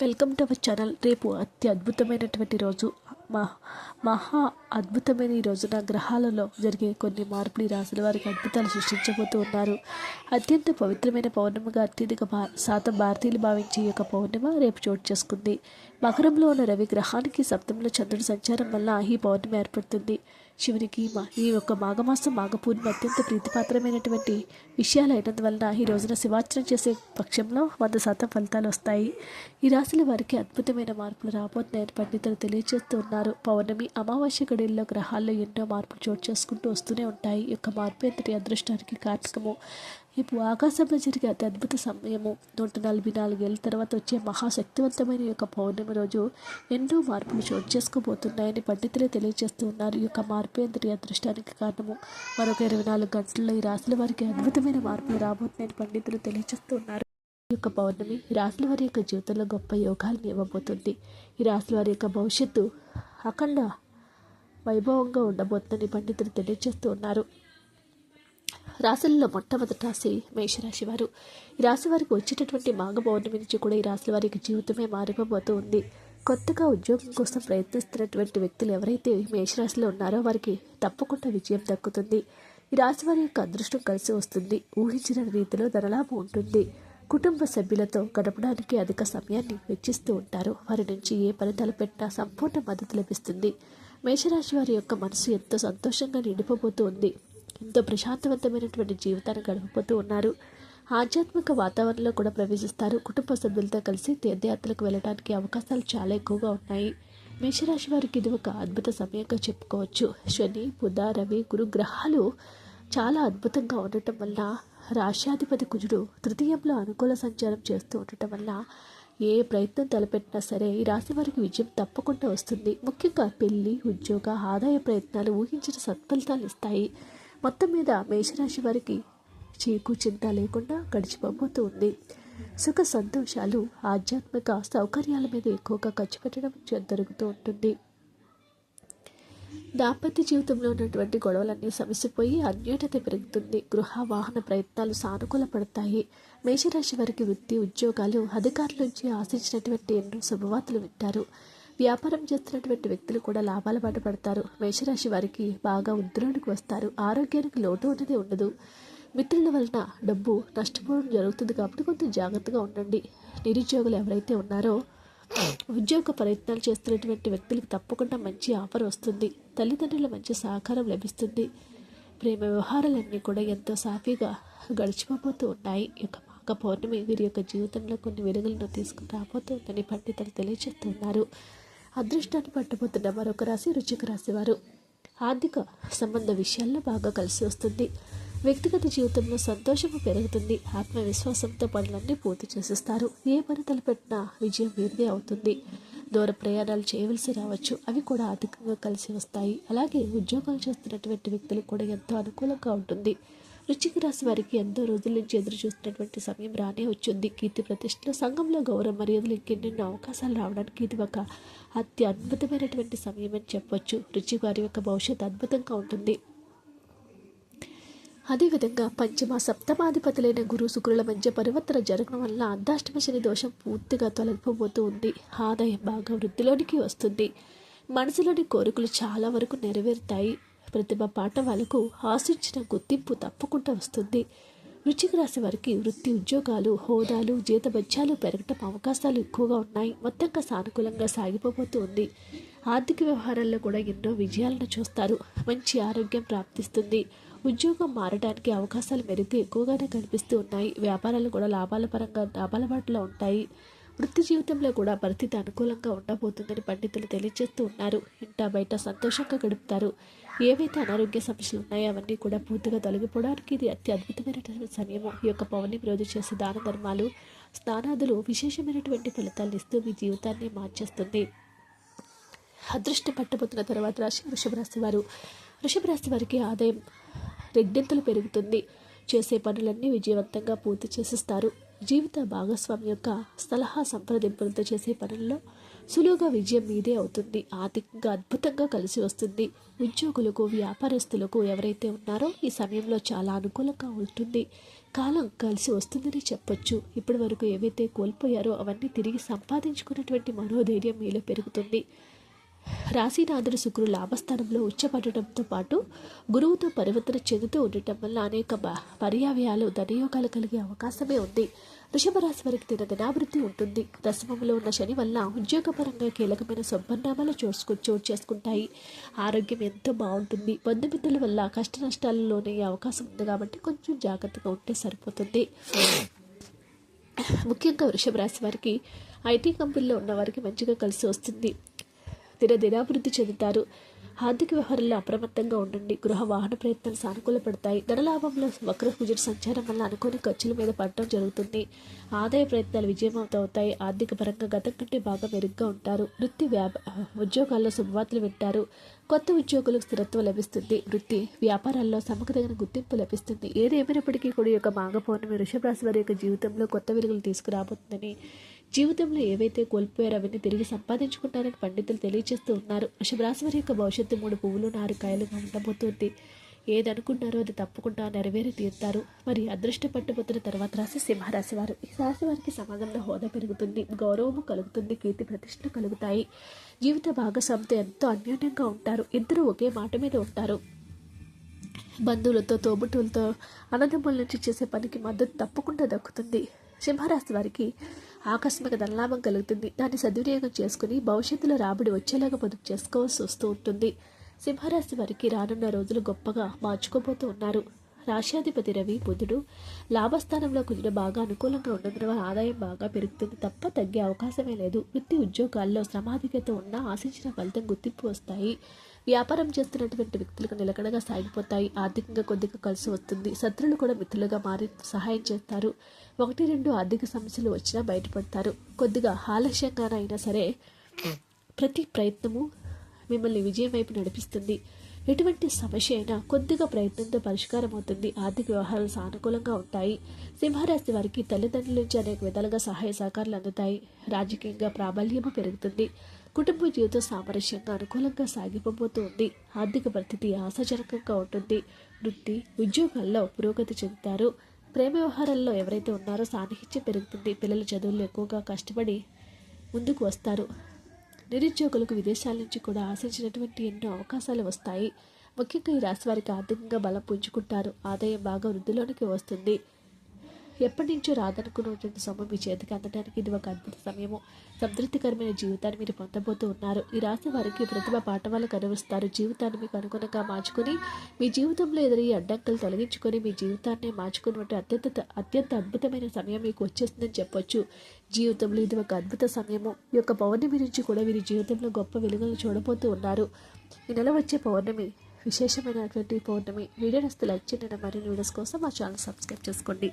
Welcome to our channel. రేపు అతి అద్భుతమైనటువంటి రోజు. మహా మహా అద్భుతమైన ఈ రోజున గ్రహాలలో జరిగే కొన్ని మార్పులు రాసిన వారికి అద్భుతాలు సృష్టించబోతూ ఉన్నారు. అత్యంత పవిత్రమైన పౌర్ణమిగా అత్యధిక భా శాతం భారతీయులు భావించే ఈ యొక్క పౌర్ణిమ రేపు చోటు చేసుకుంది. మకరంలో ఉన్న రవి గ్రహానికి సప్తంలో చంద్రుడి సంచారం వల్ల ఈ పౌర్ణమి ఏర్పడుతుంది. చివరికి ఈ యొక్క మాఘమాసం మాఘపూర్ణిమ అత్యంత ప్రీతిపాత్రమైనటువంటి విషయాలు అయినందువలన ఈ రోజున శివార్చన చేసే పక్షంలో వంద శాతం ఫలితాలు వస్తాయి. ఈ రాశుల వారికి అద్భుతమైన మార్పులు రాబోతున్నాయని పండితులు తెలియజేస్తూ ఉన్నారు. పౌర్ణమి అమావాస్య గడిల్లో గ్రహాల్లో ఎన్నో మార్పులు చోటు చేసుకుంటూ వస్తూనే ఉంటాయి. ఈ యొక్క మార్పు ఎంతటి అదృష్టానికి కారకము ఇప్పుడు ఆకాశంలో జరిగే అతి అద్భుత సమయము నూట నలభై నాలుగేళ్ళ తర్వాత వచ్చే మహాశక్తివంతమైన యొక్క పౌర్ణమి రోజు ఎన్నో మార్పులు చోటు చేసుకోబోతున్నాయని పండితులే తెలియజేస్తూ ఉన్నారు. ఈ యొక్క మార్పే ఎంతటి అదృష్టానికి కారణము. మరొక ఇరవై నాలుగు గంటల్లో ఈ రాశుల వారికి అద్భుతమైన మార్పులు రాబోతున్నాయని పండితులు తెలియజేస్తూ ఉన్నారు. ఈ యొక్క పౌర్ణమి ఈ రాశుల వారి యొక్క జీవితంలో గొప్ప యోగాలను ఇవ్వబోతుంది. ఈ రాశుల వారి యొక్క భవిష్యత్తు అఖండ వైభవంగా ఉండబోతుందని పండితులు తెలియజేస్తూ ఉన్నారు. రాశుల్లో మొట్టమొదటి రాశి మేషరాశి వారు. ఈ రాశి వారికి వచ్చేటటువంటి మాఘ పౌర్ణమి నుంచి కూడా ఈ రాశుల వారికి జీవితమే మారిపోబోతూ ఉంది. కొత్తగా ఉద్యోగం కోసం ప్రయత్నిస్తున్నటువంటి వ్యక్తులు ఎవరైతే మేషరాశిలో ఉన్నారో వారికి తప్పకుండా విజయం దక్కుతుంది. ఈ రాశి వారి యొక్క అదృష్టం కలిసి వస్తుంది. ఊహించిన రీతిలో ధనలాభం ఉంటుంది. కుటుంబ సభ్యులతో గడపడానికి అధిక సమయాన్ని వెచ్చిస్తూ ఉంటారు. వారి నుంచి ఏ పని తలపెట్టినా సంపూర్ణ మద్దతు లభిస్తుంది. మేషరాశి వారి యొక్క మనసు ఎంతో సంతోషంగా నిండిపోబోతూ ఉంది. ఎంతో ప్రశాంతవంతమైనటువంటి జీవితాన్ని గడపబోతూ ఉన్నారు. ఆధ్యాత్మిక వాతావరణంలో కూడా ప్రవేశిస్తారు. కుటుంబ సభ్యులతో కలిసి తీర్థయాత్రలకు వెళ్ళడానికి అవకాశాలు చాలా ఎక్కువగా ఉన్నాయి. మేషరాశి వారికి ఇది ఒక అద్భుత సమయంగా చెప్పుకోవచ్చు. శని బుధ రవి గురు గ్రహాలు చాలా అద్భుతంగా ఉండటం వల్ల రాష్ట్రాధిపతి కుజుడు తృతీయంలో అనుకూల సంచారం చేస్తూ ఉండటం వల్ల ఏ ప్రయత్నం తలపెట్టినా సరే ఈ రాశి వారికి విజయం తప్పకుండా వస్తుంది. ముఖ్యంగా పెళ్ళి ఉద్యోగ ఆదాయ ప్రయత్నాలు ఊహించిన సత్ఫలితాలు ఇస్తాయి. మొత్తం మీద మేషరాశి వారికి చీకు చింత లేకుండా గడిచిపోబోతూ ఉంది. సుఖ సంతోషాలు ఆధ్యాత్మిక సౌకర్యాల మీద ఎక్కువగా ఖర్చు పెట్టడం జరుగుతూ ఉంటుంది. దాంపత్య జీవితంలో ఉన్నటువంటి గొడవలన్నీ సమసిపోయి అన్యోన్యత పెరుగుతుంది. గృహ వాహన ప్రయత్నాలు సానుకూల పడతాయి. మేషరాశి వారికి వృత్తి ఉద్యోగాలు అధికారుల నుంచి ఆశించినటువంటి ఎన్నో శుభవార్తలు వింటారు. వ్యాపారం చేస్తున్నటువంటి వ్యక్తులు కూడా లాభాల బాట పడతారు. మేషరాశి వారికి బాగా ఉద్యోగానికి వస్తారు. ఆరోగ్యానికి లోటు అనేది ఉండదు. మిత్రుల వలన డబ్బు నష్టపోవడం జరుగుతుంది కాబట్టి కొంచెం జాగ్రత్తగా ఉండండి. నిరుద్యోగులు ఎవరైతే ఉన్నారో ఉద్యోగ ప్రయత్నాలు చేస్తున్నటువంటి వ్యక్తులకు తప్పకుండా మంచి ఆఫర్ వస్తుంది. తల్లిదండ్రుల మంచి సహకారం లభిస్తుంది. ప్రేమ వ్యవహారాలన్నీ కూడా ఎంతో సాఫీగా గడిచిపోతూ ఉన్నాయి. యొక్క మాఘ పౌర్ణమి వీరి యొక్క జీవితంలో కొన్ని వెలుగులను తీసుకుని రాబోతుందని పండితులు తెలియజేస్తున్నారు. అదృష్టాన్ని పట్టబోతున్న మరొక రాశి రుచిక రాశివారు. ఆర్థిక సంబంధ విషయాల్లో బాగా కలిసి వస్తుంది. వ్యక్తిగత జీవితంలో సంతోషము పెరుగుతుంది. ఆత్మవిశ్వాసంతో పనులన్నీ పూర్తి చేసేస్తారు. ఏ పని తలపెట్టినా విజయం వీరిదే అవుతుంది. దూర ప్రయాణాలు చేయవలసి రావచ్చు. అవి కూడా ఆర్థికంగా కలిసి వస్తాయి. అలాగే ఉద్యోగాలు చేస్తున్నటువంటి వ్యక్తులకు కూడా ఎంతో అనుకూలంగా ఉంటుంది. రుచికి రాశి వారికి ఎంతో రోజుల నుంచి ఎదురు చూస్తున్నటువంటి సమయం రానే వచ్చింది. కీర్తి ప్రతిష్టలో సంఘంలో గౌరవ మర్యాదలు ఇంకెన్నెన్నో అవకాశాలు రావడానికి ఇది ఒక అతి అద్భుతమైనటువంటి సమయం అని చెప్పొచ్చు. రుచి వారి యొక్క భవిష్యత్తు అద్భుతంగా ఉంటుంది. అదేవిధంగా పంచమ సప్తమాధిపతులైన గురు శుక్రుల మధ్య పరివర్తన జరగడం వల్ల అర్ధాష్టమ శని దోషం పూర్తిగా తొలగిపోబోతూ ఉంది. ఆదాయం బాగా వృద్ధిలోనికి వస్తుంది. మనసులోని కోరికలు చాలా వరకు నెరవేరుతాయి. ప్రతిభ పాట వాళ్ళకు ఆశించిన గుర్తింపు తప్పకుండా వస్తుంది. రుచిక రాశి వారికి వృత్తి ఉద్యోగాలు హోదాలు జీతభత్యాలు పెరగటం అవకాశాలు ఎక్కువగా ఉన్నాయి. మొత్తంగా సానుకూలంగా సాగిపోబోతూ ఉంది. ఆర్థిక వ్యవహారాల్లో కూడా ఎన్నో విజయాలను చూస్తారు. మంచి ఆరోగ్యం ప్రాప్తిస్తుంది. ఉద్యోగం మారడానికి అవకాశాలు మెరుగ్గా ఎక్కువగానే కనిపిస్తూ ఉన్నాయి. వ్యాపారాలు కూడా లాభాల పరంగా లాభాల బాటలో ఉంటాయి. వృత్తి జీవితంలో కూడా పరిస్థితి అనుకూలంగా ఉండబోతుందని పండితులు తెలియజేస్తూ ఉన్నారు. ఇంట బయట సంతోషంగా గడుపుతారు. ఏవైతే అనారోగ్య సమస్యలు ఉన్నాయో అవన్నీ కూడా పూర్తిగా తొలగిపోవడానికి ఇది అతి అద్భుతమైనటువంటి సమయము. ఈ యొక్క పౌర్ణమి రోజు చేసే దాన ధర్మాలు స్నానాదులు విశేషమైనటువంటి ఫలితాలు ఇస్తూ మీ జీవితాన్ని మార్చేస్తుంది. అదృష్టం పట్టబోతున్న తర్వాత రాశి వృషభ రాశి వారు. వృషభ రాశి వారికి ఆదాయం రెడ్డింతలు పెరుగుతుంది. చేసే పనులన్నీ విజయవంతంగా పూర్తి చేసిస్తారు. జీవిత భాగస్వామి యొక్క సలహా సంప్రదింపులతో చేసే పనుల్లో సులువుగా విజయం మీదే అవుతుంది. ఆర్థికంగా అద్భుతంగా కలిసి వస్తుంది. ఉద్యోగులకు వ్యాపారస్తులకు ఎవరైతే ఉన్నారో ఈ సమయంలో చాలా అనుకూలంగా ఉంటుంది. కాలం కలిసి వస్తుందని చెప్పొచ్చు. ఇప్పటి వరకు ఏవైతే కోల్పోయారో అవన్నీ తిరిగి సంపాదించుకున్నటువంటి మనోధైర్యం మీలో పెరుగుతుంది. రాశినాథుడు శుక్రుడు లాభస్థానంలో ఉచ్చపడటంతో పాటు గురువుతో పరివర్తన చెందుతూ ఉండటం వల్ల అనేక పర్యావయాలు ధనయోగాలు కలిగే అవకాశమే ఉంది. వృషభ రాశి వారికి తిన దినాభివృద్ధి ఉంటుంది. దశమంలో ఉన్న శని వల్ల ఉద్యోగపరంగా కీలకమైన శుభ్రనామాలు చూసుకు చోటు చేసుకుంటాయి. ఆరోగ్యం ఎంతో బాగుంటుంది. బంధుమిత్రుల వల్ల కష్ట నష్టాలలోనే అవకాశం ఉంది కాబట్టి కొంచెం జాగ్రత్తగా ఉంటే సరిపోతుంది. ముఖ్యంగా వృషభ రాశి వారికి ఐటీ కంపెనీలో ఉన్న వారికి మంచిగా కలిసి వస్తుంది. దినదినాభివృద్ధి చెందుతారు. ఆర్థిక వ్యవహారంలో అప్రమత్తంగా ఉండండి. గృహ వాహన ప్రయత్నాలు సానుకూలపడతాయి ధనలాభంలో వక్ర కుజుడు సంచారం వల్ల అనుకోని ఖర్చుల మీద పడటం జరుగుతుంది. ఆదాయ ప్రయత్నాలు విజయవంతమవుతాయి. ఆర్థిక పరంగా గతం కంటే బాగా మెరుగ్గా ఉంటారు. వృత్తి వ్యాప ఉద్యోగాల్లో శుభవార్తలు వింటారు. కొత్త ఉద్యోగులకు స్థిరత్వం లభిస్తుంది. వృత్తి వ్యాపారాల్లో సమకదగిన గుర్తింపు లభిస్తుంది. ఏదేమైనప్పటికీ కూడా యొక్క మాఘ వృషభ రాశి వారి యొక్క జీవితంలో కొత్త వెలుగులు తీసుకురాబోతుందని జీవితంలో ఏవైతే కోల్పోయారో అవన్నీ తిరిగి సంపాదించుకుంటారని పండితులు తెలియజేస్తూ ఉన్నారు. వృషభ వారి యొక్క భవిష్యత్తు మూడు పువ్వులు నారు కాయలుగా ఉండబోతుంది. ఏది అది తప్పకుండా నెరవేరి తీరుతారు. మరి అదృష్ట పట్టుబోతున్న తర్వాత రాశి సింహరాశి వారు. ఈ రాశి వారికి సమాజంలో హోదా పెరుగుతుంది గౌరవము కలుగుతుంది కీర్తి ప్రతిష్ట కలుగుతాయి. జీవిత భాగస్వామితో ఎంతో అన్యోన్యంగా ఉంటారు. ఇద్దరు ఒకే మాట మీద ఉంటారు. బంధువులతో తోబుట్టులతో అన్నదమ్ముల నుంచి చేసే పనికి మద్దతు తప్పకుండా దక్కుతుంది. సింహరాశి వారికి ఆకస్మిక ధనలాభం కలుగుతుంది. దాన్ని సద్వినియోగం చేసుకుని భవిష్యత్తులో రాబడి వచ్చేలాగా పొదుపు చేసుకోవాల్సి వస్తూ ఉంటుంది. సింహరాశి వారికి రానున్న రోజులు గొప్పగా మార్చుకోబోతూ ఉన్నారు. రాష్ట్రాధిపతి రవి బుధుడు లాభస్థానంలో కుదిరిన బాగా అనుకూలంగా ఉన్నందున వల్ల ఆదాయం బాగా పెరుగుతుంది తప్ప తగ్గే అవకాశమే లేదు. వృత్తి ఉద్యోగాల్లో శ్రమాధిక్యత ఉన్న ఆశించిన ఫలితం గుర్తింపు వస్తాయి. వ్యాపారం చేస్తున్నటువంటి వ్యక్తులకు నిలకడగా సాగిపోతాయి. ఆర్థికంగా కొద్దిగా కలిసి వస్తుంది. శత్రులు కూడా మిత్రులుగా మారి సహాయం చేస్తారు. ఒకటి రెండు ఆర్థిక సమస్యలు వచ్చినా బయటపడతారు. కొద్దిగా ఆలస్యంగానైనా సరే ప్రతి ప్రయత్నము మిమ్మల్ని విజయం వైపు నడిపిస్తుంది. ఎటువంటి సమస్య అయినా కొద్దిగా ప్రయత్నంతో పరిష్కారం అవుతుంది. ఆర్థిక వ్యవహారాలు సానుకూలంగా ఉంటాయి. సింహరాశి వారికి తల్లిదండ్రుల నుంచి అనేక విధాలుగా సహాయ సహకారాలు అందుతాయి. రాజకీయంగా ప్రాబల్యము పెరుగుతుంది. కుటుంబ జీవితం సామరస్యంగా అనుకూలంగా సాగిపోబోతూ ఉంది. ఆర్థిక పరిస్థితి ఆశాజనకంగా ఉంటుంది. వృత్తి ఉద్యోగాల్లో పురోగతి చెందుతారు. ప్రేమ వ్యవహారాల్లో ఎవరైతే ఉన్నారో సాన్నిహిత్యం పెరుగుతుంది. పిల్లల చదువుల్లో ఎక్కువగా కష్టపడి ముందుకు వస్తారు. నిరుద్యోగులకు విదేశాల నుంచి కూడా ఆశించినటువంటి ఎన్నో అవకాశాలు వస్తాయి. ముఖ్యంగా ఈ రాశి వారికి ఆర్థికంగా బలం పుంజుకుంటారు. ఆదాయం బాగా వృద్ధిలోనికి వస్తుంది. ఎప్పటి నుంచో రాదనుకున్నటువంటి సొమ్ము మీ చేతికి అందడానికి ఇది ఒక అద్భుత సమయము. సంతృప్తికరమైన జీవితాన్ని మీరు పొందబోతూ ఉన్నారు. ఈ రాశి వారికి ప్రతిభ పాఠవాలు కనువిస్తారు జీవితాన్ని మీకు అనుగుణంగా మార్చుకొని మీ జీవితంలో ఎదురయ్యే అడ్డంకులు తొలగించుకొని మీ జీవితాన్ని మార్చుకున్నట్టు అత్యంత అత్యంత అద్భుతమైన సమయం మీకు వచ్చేస్తుందని చెప్పొచ్చు. జీవితంలో ఇది ఒక అద్భుత సమయము. ఈ యొక్క పౌర్ణమి నుంచి కూడా వీరి జీవితంలో గొప్ప వెలుగులను చూడబోతూ ఉన్నారు. ఈ నెల వచ్చే పౌర్ణమి విశేషమైనటువంటి పౌర్ణమి. వీడియో నస్తే లైక్ చేయండి. మరిన్ని వీడియోస్ కోసం మా ఛానల్ సబ్స్క్రైబ్ చేసుకోండి.